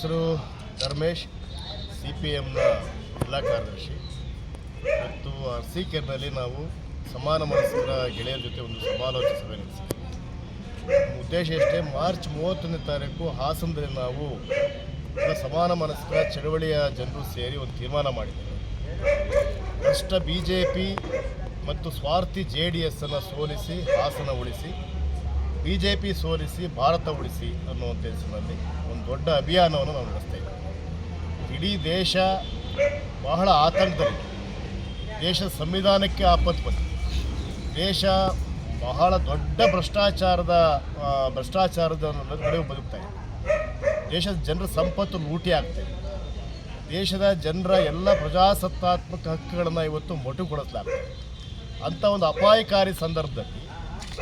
ಹೆಸರು Dharmesh C P ಎಮ್ನ ಜಿಲ್ಲಾ ಕಾರ್ಯದರ್ಶಿ. ಸಿ ಕೇರ್ನಲ್ಲಿ ನಾವು ಸಮಾನ ಮನಸ್ಸಿನ ಗೆಳೆಯರ ಜೊತೆ ಒಂದು ಸಮಾಲೋಚನೆ ಸಭೆ ನಡೆಸಿದ್ವಿ. ಉದ್ದೇಶ ಎಷ್ಟೇ ಮಾರ್ಚ್ ಮೂವತ್ತನೇ ತಾರೀಕು ಹಾಸನದಲ್ಲಿ ನಾವು ಸಮಾನ ಮನಸ್ಕರ ಚಳವಳಿಯ ಜನರು ಸೇರಿ ಒಂದು ತೀರ್ಮಾನ ಮಾಡಿದ್ದೇವೆ ಕಷ್ಟ ಬಿ ಜೆ ಪಿ ಮತ್ತು ಸ್ವಾರ್ಥಿ ಜೆ ಡಿ ಎಸ್ಸನ್ನು ಸೋಲಿಸಿ, ಹಾಸನ ಉಳಿಸಿ ಬಿ ಜೆ ಪಿ ಸೋಲಿಸಿ, ಭಾರತ ಉಳಿಸಿ ಅನ್ನುವಂಥ ಹೆಸರಿನಲ್ಲಿ ಒಂದು ದೊಡ್ಡ ಅಭಿಯಾನವನ್ನು ನಾವು ನಡೆಸ್ತಾ ಇದ್ದೀವಿ. ಇಡೀ ದೇಶ ಬಹಳ ಆತಂಕದಲ್ಲಿದೆ. ದೇಶ ಸಂವಿಧಾನಕ್ಕೆ ಆಪತ್ತು ಬಂದಿದೆ. ದೇಶ ಬಹಳ ದೊಡ್ಡ ಭ್ರಷ್ಟಾಚಾರದ ಭ್ರಷ್ಟಾಚಾರದ ನಡುವೆ ಬದುಕ್ತಾ ಇದೆ. ದೇಶದ ಜನರ ಸಂಪತ್ತು ಲೂಟಿ ಆಗ್ತಾ ಇದೆ. ದೇಶದ ಜನರ ಎಲ್ಲ ಪ್ರಜಾಸತ್ತಾತ್ಮಕ ಹಕ್ಕುಗಳನ್ನು ಇವತ್ತು ಮೊಟುಗೊಳಿಸಲಾಗ್ತದೆ ಅಂಥ ಒಂದು ಅಪಾಯಕಾರಿ ಸಂದರ್ಭದಲ್ಲಿ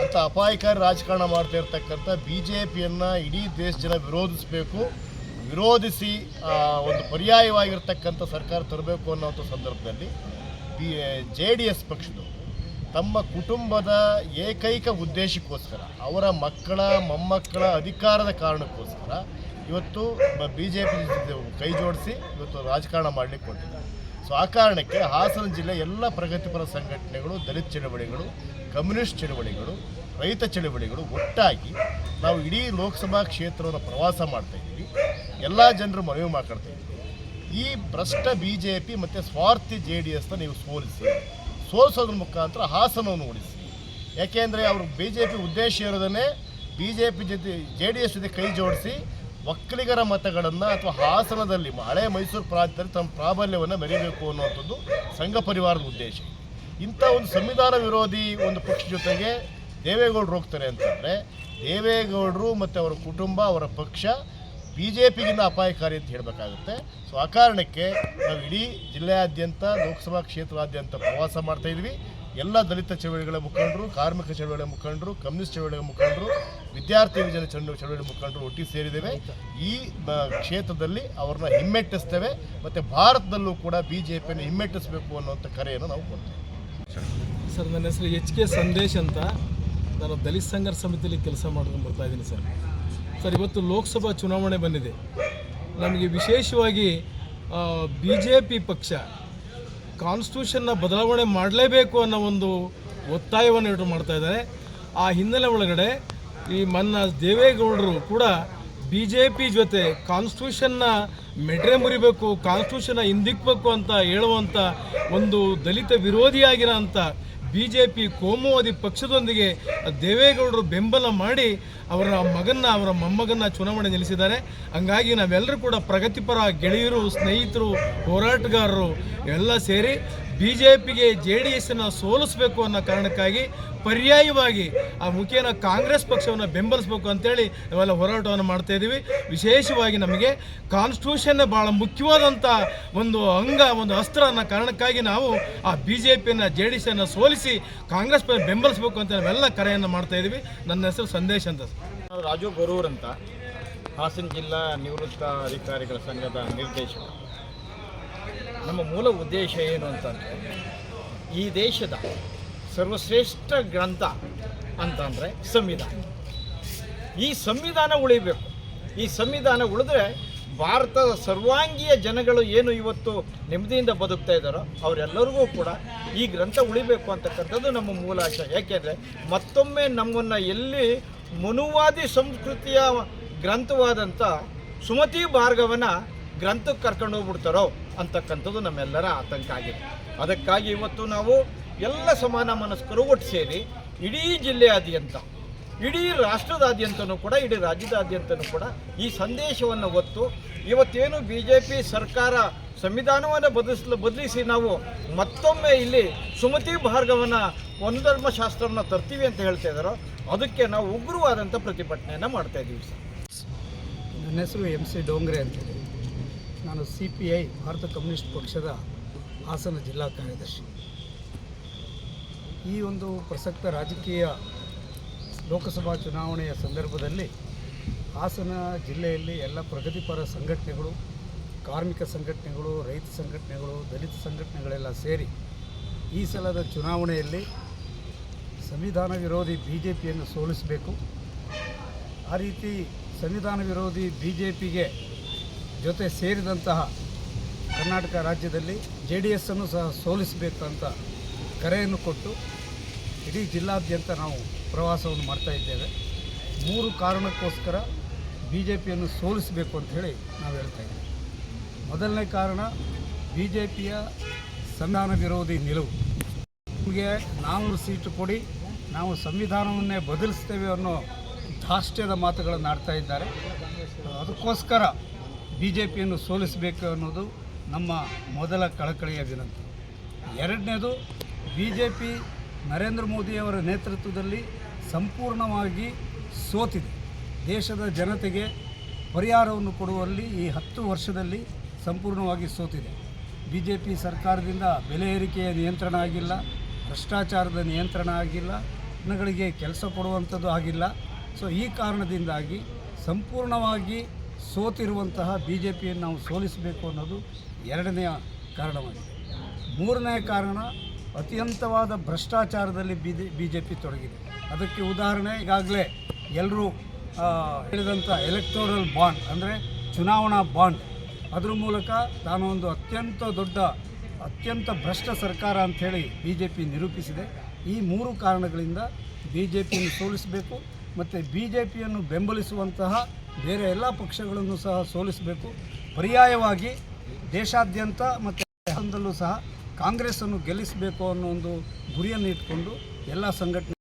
ಅಂಥ ಅಪಾಯಕಾರಿ ರಾಜಕಾರಣ ಮಾಡ್ತಾ ಇರ್ತಕ್ಕಂಥ ಬಿ ಜೆ ಪಿಯನ್ನು ಇಡೀ ದೇಶ ಜನ ವಿರೋಧಿಸಬೇಕು, ವಿರೋಧಿಸಿ ಒಂದು ಪರ್ಯಾಯವಾಗಿರ್ತಕ್ಕಂಥ ಸರ್ಕಾರ ತರಬೇಕು ಅನ್ನೋಂಥ ಸಂದರ್ಭದಲ್ಲಿ ಬಿ ಜೆ ಡಿ ಎಸ್ ಪಕ್ಷದವರು ತಮ್ಮ ಕುಟುಂಬದ ಏಕೈಕ ಉದ್ದೇಶಕ್ಕೋಸ್ಕರ, ಅವರ ಮಕ್ಕಳ, ಮೊಮ್ಮಕ್ಕಳ ಅಧಿಕಾರದ ಕಾರಣಕ್ಕೋಸ್ಕರ ಇವತ್ತು ಬಿ ಜೆ ಪಿ ಕೈ ಜೋಡಿಸಿ ಇವತ್ತು ರಾಜಕಾರಣ ಮಾಡಲಿಕ್ಕೆ ಹೊರಟಿದ್ದಾರೆ. ಸೊ ಆ ಕಾರಣಕ್ಕೆ ಹಾಸನ ಜಿಲ್ಲೆ ಎಲ್ಲ ಪ್ರಗತಿಪರ ಸಂಘಟನೆಗಳು, ದಲಿತ ಚಳವಳಿಗಳು, ಕಮ್ಯುನಿಸ್ಟ್ ಚಳವಳಿಗಳು, ರೈತ ಚಳವಳಿಗಳು ಒಟ್ಟಾಗಿ ನಾವು ಇಡೀ ಲೋಕಸಭಾ ಕ್ಷೇತ್ರವನ್ನು ಪ್ರವಾಸ ಮಾಡ್ತಾ ಇದ್ದೀವಿ. ಎಲ್ಲ ಜನರು ಮನವಿ ಮಾಡ್ಕೊಳ್ತಾ ಇದ್ದೀವಿ. ಈ ಭ್ರಷ್ಟ ಬಿ ಜೆ ಪಿ ಮತ್ತು ಸ್ವಾರ್ಥಿ ಜೆ ಡಿ ಎಸ್ನ ನೀವು ಸೋಲಿಸಿ, ಸೋಲಿಸೋದ್ರ ಮುಖಾಂತರ ಹಾಸನವನ್ನು ಉಳಿಸಿ. ಯಾಕೆಂದರೆ ಅವರು ಬಿ ಜೆ ಪಿ ಉದ್ದೇಶ ಇರೋದನ್ನೇ ಬಿ ಜೆ ಪಿ ಜೊತೆ ಜೆ ಡಿ ಎಸ್ ಜೊತೆ ಕೈ ಜೋಡಿಸಿ ಒಕ್ಕಲಿಗರ ಮತಗಳನ್ನು ಅಥವಾ ಹಾಸನದಲ್ಲಿ ಹಳೆ ಮೈಸೂರು ಪ್ರಾಂತ್ಯದಲ್ಲಿ ತಮ್ಮ ಪ್ರಾಬಲ್ಯವನ್ನು ಮೆರೀಬೇಕು ಅನ್ನುವಂಥದ್ದು ಸಂಘ ಪರಿವಾರದ ಉದ್ದೇಶ. ಇಂಥ ಒಂದು ಸಂವಿಧಾನ ವಿರೋಧಿ ಒಂದು ಪಕ್ಷ ಜೊತೆಗೆ ದೇವೇಗೌಡರು ಹೋಗ್ತಾರೆ ಅಂತಂದರೆ, ದೇವೇಗೌಡರು ಮತ್ತು ಅವರ ಕುಟುಂಬ, ಅವರ ಪಕ್ಷ ಬಿ ಜೆ ಪಿಗಿಂತ ಅಪಾಯಕಾರಿ ಅಂತ ಹೇಳಬೇಕಾಗುತ್ತೆ. ಸೊ ಆ ಕಾರಣಕ್ಕೆ ನಾವು ಇಡೀ ಜಿಲ್ಲೆಯಾದ್ಯಂತ, ಲೋಕಸಭಾ ಕ್ಷೇತ್ರಾದ್ಯಂತ ಪ್ರವಾಸ ಮಾಡ್ತಾ ಇದ್ವಿ. ಎಲ್ಲ ದಲಿತ ಚಳವಳಿಗಳ ಮುಖಂಡರು, ಕಾರ್ಮಿಕ ಚಳವಳಿಗಳ ಮುಖಂಡರು, ಕಮ್ಯುನಿಸ್ಟ್ ಚಳವಳಿಗಳ ಮುಖಂಡರು, ವಿದ್ಯಾರ್ಥಿ ವಿಜಯ ಚಂಡು ಚಳವಳಿ ಮುಖಂಡರು ಒಟ್ಟಿಗೆ ಸೇರಿದ್ದೇವೆ. ಈ ಕ್ಷೇತ್ರದಲ್ಲಿ ಅವ್ರನ್ನ ಹಿಮ್ಮೆಟ್ಟಿಸ್ತೇವೆ. ಮತ್ತು ಭಾರತದಲ್ಲೂ ಕೂಡ ಬಿ ಜೆ ಪಿಯನ್ನು ಹಿಮ್ಮೆಟ್ಟಿಸಬೇಕು ಅನ್ನುವಂಥ ಕರೆಯನ್ನು ನಾವು ಕೊಡ್ತೇವೆ. ಸರ್, ನನ್ನ ಹೆಸರು ಎಚ್ ಕೆ ಸಂದೇಶ್ ಅಂತ. ನಾನು ದಲಿತ ಸಂಘರ್ಷ ಸಮಿತಿಯಲ್ಲಿ ಕೆಲಸ ಮಾಡ್ಕೊಂಡು ಬರ್ತಾ ಇದ್ದೀನಿ ಸರ್. ಸರ್, ಇವತ್ತು ಲೋಕಸಭಾ ಚುನಾವಣೆ ಬಂದಿದೆ. ನಮಗೆ ವಿಶೇಷವಾಗಿ ಬಿ ಜೆ ಪಿ ಪಕ್ಷ ಕಾನ್ಸ್ಟಿಟ್ಯೂಷನ್ನ ಬದಲಾವಣೆ ಮಾಡಲೇಬೇಕು ಅನ್ನೋ ಒಂದು ಒತ್ತಾಯವನ್ನು ಇಟ್ಟು ಮಾಡ್ತಾ ಇದ್ದಾರೆ. ಆ ಹಿನ್ನೆಲೆ ಒಳಗಡೆ ಈ ಮನ್ನ ದೇವೇಗೌಡರು ಕೂಡ ಬಿ ಜೆ ಪಿ ಜೊತೆ ಕಾನ್ಸ್ಟಿಟ್ಯೂಷನ್ನ ಮೆಟ್ರೆ ಮುರಿಬೇಕು ಕಾನ್ಸ್ಟಿಟ್ಯೂಷನ್ನ ಹಿಂದಿಕ್ಬೇಕು ಅಂತ ಹೇಳುವಂಥ ಒಂದು ದಲಿತ ವಿರೋಧಿಯಾಗಿರೋ ಅಂಥ ಬಿ ಜೆ ಪಿ ಕೋಮುವಾದಿ ಪಕ್ಷದೊಂದಿಗೆ ದೇವೇಗೌಡರು ಬೆಂಬಲ ಮಾಡಿ ಅವರ ಮಗನ್ನ, ಅವರ ಮೊಮ್ಮಗನ್ನ ಚುನಾವಣೆ ನಿಲ್ಲಿಸಿದ್ದಾರೆ. ಹಂಗಾಗಿ ನಾವೆಲ್ಲರೂ ಕೂಡ ಪ್ರಗತಿಪರ ಗೆಳೆಯರು, ಸ್ನೇಹಿತರು, ಹೋರಾಟಗಾರರು ಎಲ್ಲ ಸೇರಿ ಬಿ ಜೆ ಪಿಗೆ ಜೆ ಡಿ ಎಸ್ನ ಸೋಲಿಸಬೇಕು ಅನ್ನೋ ಕಾರಣಕ್ಕಾಗಿ ಪರ್ಯಾಯವಾಗಿ ಆ ಮುಖೇನ ಕಾಂಗ್ರೆಸ್ ಪಕ್ಷವನ್ನು ಬೆಂಬಲಿಸಬೇಕು ಅಂತೇಳಿ ನಾವೆಲ್ಲ ಹೋರಾಟವನ್ನು ಮಾಡ್ತಾ ಇದ್ದೀವಿ. ವಿಶೇಷವಾಗಿ ನಮಗೆ ಕಾನ್ಸ್ಟಿಟ್ಯೂಷನ್ ಭಾಳ ಮುಖ್ಯವಾದಂಥ ಒಂದು ಅಂಗ, ಒಂದು ಅಸ್ತ್ರ ಅನ್ನೋ ಕಾರಣಕ್ಕಾಗಿ ನಾವು ಆ ಬಿ ಜೆ ಪಿಯನ್ನು ಜೆ ಡಿ ಎಸ್ಸನ್ನು ಸೋಲಿಸಿ ಕಾಂಗ್ರೆಸ್ ಬೆಂಬಲಿಸಬೇಕು ಅಂತ ನಾವೆಲ್ಲ ಕರೆಯನ್ನು ಮಾಡ್ತಾ ಇದ್ದೀವಿ. ನನ್ನ ಹೆಸರು ಸಂದೇಶ್ ಅಂತ ರಾಜು ಗೊರೂರ್ ಅಂತ. ಹಾಸನ ಜಿಲ್ಲಾ ನಿವೃತ್ತ ಅಧಿಕಾರಿಗಳ ಸಂಘದ ನಿರ್ದೇಶಕ. ನಮ್ಮ ಮೂಲ ಉದ್ದೇಶ ಏನು ಅಂತಂದರೆ, ಈ ದೇಶದ ಸರ್ವಶ್ರೇಷ್ಠ ಗ್ರಂಥ ಅಂತಂದರೆ ಸಂವಿಧಾನ. ಈ ಸಂವಿಧಾನ ಉಳಿಬೇಕು. ಈ ಸಂವಿಧಾನ ಉಳಿದ್ರೆ ಭಾರತದ ಸರ್ವಾಂಗೀಯ ಜನಗಳು ಏನು ಇವತ್ತು ನೆಮ್ಮದಿಯಿಂದ ಬದುಕ್ತಾ ಇದ್ದಾರೋ ಅವರೆಲ್ಲರಿಗೂ ಕೂಡ ಈ ಗ್ರಂಥ ಉಳಿಬೇಕು ಅಂತಕ್ಕಂಥದ್ದು ನಮ್ಮ ಮೂಲ ಆಶಯ ಯಾಕೆಂದರೆ ಮತ್ತೊಮ್ಮೆ ನಮ್ಮನ್ನು ಎಲ್ಲಿ ಮನುವಾದಿ ಸಂಸ್ಕೃತಿಯ ಗ್ರಂಥವಾದಂಥ ಸುಮತಿ ಭಾರ್ಗವನ ಗ್ರಂಥಕ್ಕೆ ಕರ್ಕೊಂಡು ಹೋಗ್ಬಿಡ್ತಾರೋ ಅಂತಕ್ಕಂಥದ್ದು ನಮ್ಮೆಲ್ಲರ ಆತಂಕ ಆಗಿದೆ. ಅದಕ್ಕಾಗಿ ಇವತ್ತು ನಾವು ಎಲ್ಲ ಸಮಾನ ಮನಸ್ಕರು ಒಟ್ಟು ಸೇರಿ ಇಡೀ ಜಿಲ್ಲೆಯಾದ್ಯಂತ ಇಡೀ ರಾಷ್ಟ್ರದಾದ್ಯಂತನೂ ಕೂಡ, ಇಡೀ ರಾಜ್ಯದಾದ್ಯಂತನೂ ಕೂಡ ಈ ಸಂದೇಶವನ್ನು ಹೊತ್ತು ಇವತ್ತೇನು ಬಿ ಜೆ ಪಿ ಸರ್ಕಾರ ಸಂವಿಧಾನವನ್ನು ಬದಲಿಸಲು, ಬದಲಿಸಿ ನಾವು ಮತ್ತೊಮ್ಮೆ ಇಲ್ಲಿ ಸುಮತಿ ಭಾರ್ಗವನ್ನ ಒಂದು ಧರ್ಮಶಾಸ್ತ್ರವನ್ನು ತರ್ತೀವಿ ಅಂತ ಹೇಳ್ತಾ ಇದ್ದಾರೋ ಅದಕ್ಕೆ ನಾವು ಉಗ್ರವಾದಂಥ ಪ್ರತಿಭಟನೆಯನ್ನು ಮಾಡ್ತಾ ಇದ್ದೀವಿ ಸರ್. ನನ್ನ ಹೆಸರು ಎಂ ಸಿ ಡೋಂಗ್ರೆ ಅಂತೇಳಿ ನಾನು C P I, Bharata communist ಪಕ್ಷದ ಹಾಸನ ಜಿಲ್ಲಾ ಕಾರ್ಯದರ್ಶಿ. ಈ ಒಂದು ಪ್ರಸಕ್ತ ರಾಜಕೀಯ ಲೋಕಸಭಾ ಚುನಾವಣೆಯ ಸಂದರ್ಭದಲ್ಲಿ ಹಾಸನ ಜಿಲ್ಲೆಯಲ್ಲಿ ಎಲ್ಲ ಪ್ರಗತಿಪರ ಸಂಘಟನೆಗಳು, ಕಾರ್ಮಿಕ ಸಂಘಟನೆಗಳು, ರೈತ ಸಂಘಟನೆಗಳು, ದಲಿತ ಸಂಘಟನೆಗಳೆಲ್ಲ ಸೇರಿ ಈ ಸಲದ ಚುನಾವಣೆಯಲ್ಲಿ ಸಂವಿಧಾನ ವಿರೋಧಿ ಬಿ ಜೆ ಪಿಯನ್ನು ಸೋಲಿಸಬೇಕು. ಆ ರೀತಿ ಸಂವಿಧಾನ ವಿರೋಧಿ ಬಿ ಜೆ ಪಿಗೆ ಜೊತೆ ಸೇರಿದಂತಹ ಕರ್ನಾಟಕ ರಾಜ್ಯದಲ್ಲಿ ಜೆ ಡಿ ಎಸ್ಸನ್ನು ಸಹ ಸೋಲಿಸಬೇಕು ಅಂತ ಕರೆಯನ್ನು ಕೊಟ್ಟು ಇಡೀ ಜಿಲ್ಲಾದ್ಯಂತ ನಾವು ಪ್ರವಾಸವನ್ನು ಮಾಡ್ತಾ ಇದ್ದೇವೆ. ಮೂರು ಕಾರಣಕ್ಕೋಸ್ಕರ ಬಿ ಜೆ ಪಿಯನ್ನು ಸೋಲಿಸಬೇಕು ಅಂತ ಹೇಳಿ ನಾವು ಹೇಳ್ತಾ ಇದ್ದೀವಿ. ಮೊದಲನೇ ಕಾರಣ ಬಿ ಜೆ ಪಿಯ ಸಂವಿಧಾನ ವಿರೋಧಿ ನಿಲುವು. ನಮಗೆ ನಾನ್ನೂರು ಸೀಟು ಕೊಡಿ, ನಾವು ಸಂವಿಧಾನವನ್ನೇ ಬದಲಿಸ್ತೇವೆ ಅನ್ನೋ ಧಾಷ್ಟ್ಯದ ಮಾತುಗಳನ್ನು ಆಡ್ತಾ ಇದ್ದಾರೆ. ಅದಕ್ಕೋಸ್ಕರ ಬಿ ಜೆ ಪಿಯನ್ನು ಸೋಲಿಸಬೇಕು ಅನ್ನೋದು ನಮ್ಮ ಮೊದಲ ಕಳಕಳಿಯ ವಿನಂತಿ. ಎರಡನೇದು ಬಿ ಜೆ ಪಿ ನರೇಂದ್ರ ಮೋದಿಯವರ ನೇತೃತ್ವದಲ್ಲಿ ಸಂಪೂರ್ಣವಾಗಿ ಸೋತಿದೆ. ದೇಶದ ಜನತೆಗೆ ಪರಿಹಾರವನ್ನು ಕೊಡುವಲ್ಲಿ ಈ ಹತ್ತು ವರ್ಷದಲ್ಲಿ ಸಂಪೂರ್ಣವಾಗಿ ಸೋತಿದೆ. ಬಿ ಜೆ ಪಿ ಸರ್ಕಾರದಿಂದ ಬೆಲೆ ಏರಿಕೆಯ ನಿಯಂತ್ರಣ ಆಗಿಲ್ಲ, ಭ್ರಷ್ಟಾಚಾರದ ನಿಯಂತ್ರಣ ಆಗಿಲ್ಲ, ಜನಗಳಿಗೆ ಕೆಲಸ ಕೊಡುವಂಥದ್ದು ಆಗಿಲ್ಲ. ಸೊ, ಈ ಕಾರಣದಿಂದಾಗಿ ಸಂಪೂರ್ಣವಾಗಿ ಸೋತಿರುವಂತಹ ಬಿ ಜೆ ಪಿಯನ್ನು ನಾವು ಸೋಲಿಸಬೇಕು ಅನ್ನೋದು ಎರಡನೆಯ ಕಾರಣವಾಗಿದೆ. ಮೂರನೇ ಕಾರಣ ಅತ್ಯಂತವಾದ ಭ್ರಷ್ಟಾಚಾರದಲ್ಲಿ ಬಿಜೆಪಿ ಬಿ ಜೆ ಪಿ ತೊಡಗಿದೆ. ಅದಕ್ಕೆ ಉದಾಹರಣೆ, ಈಗಾಗಲೇ ಎಲ್ಲರೂ ಹೇಳಿದಂಥ ಎಲೆಕ್ಟೋರಲ್ ಬಾಂಡ್ ಅಂದರೆ ಚುನಾವಣಾ ಬಾಂಡ್ ಅದ್ರ ಮೂಲಕ ತಾನು ಒಂದು ಅತ್ಯಂತ ದೊಡ್ಡ, ಅತ್ಯಂತ ಭ್ರಷ್ಟ ಸರ್ಕಾರ ಅಂಥೇಳಿ ಬಿ ಜೆ ಪಿ ನಿರೂಪಿಸಿದೆ. ಈ ಮೂರು ಕಾರಣಗಳಿಂದ ಬಿ ಜೆ ಪಿಯನ್ನು ಸೋಲಿಸಬೇಕು, ಮತ್ತು ಬಿ ಜೆ ಪಿಯನ್ನು ಬೆಂಬಲಿಸುವಂತಹ ಬೇರೆ ಎಲ್ಲ ಪಕ್ಷಗಳನ್ನು ಸಹ ಸೋಲಿಸಬೇಕು. ಪರ್ಯಾಯವಾಗಿ ದೇಶಾದ್ಯಂತ ಮತ್ತು ಸಹ ಕಾಂಗ್ರೆಸ್ಸನ್ನು ಗೆಲ್ಲಿಸಬೇಕು ಅನ್ನೋ ಒಂದು ಗುರಿಯನ್ನು ಇಟ್ಕೊಂಡು ಎಲ್ಲ ಸಂಘಟನೆ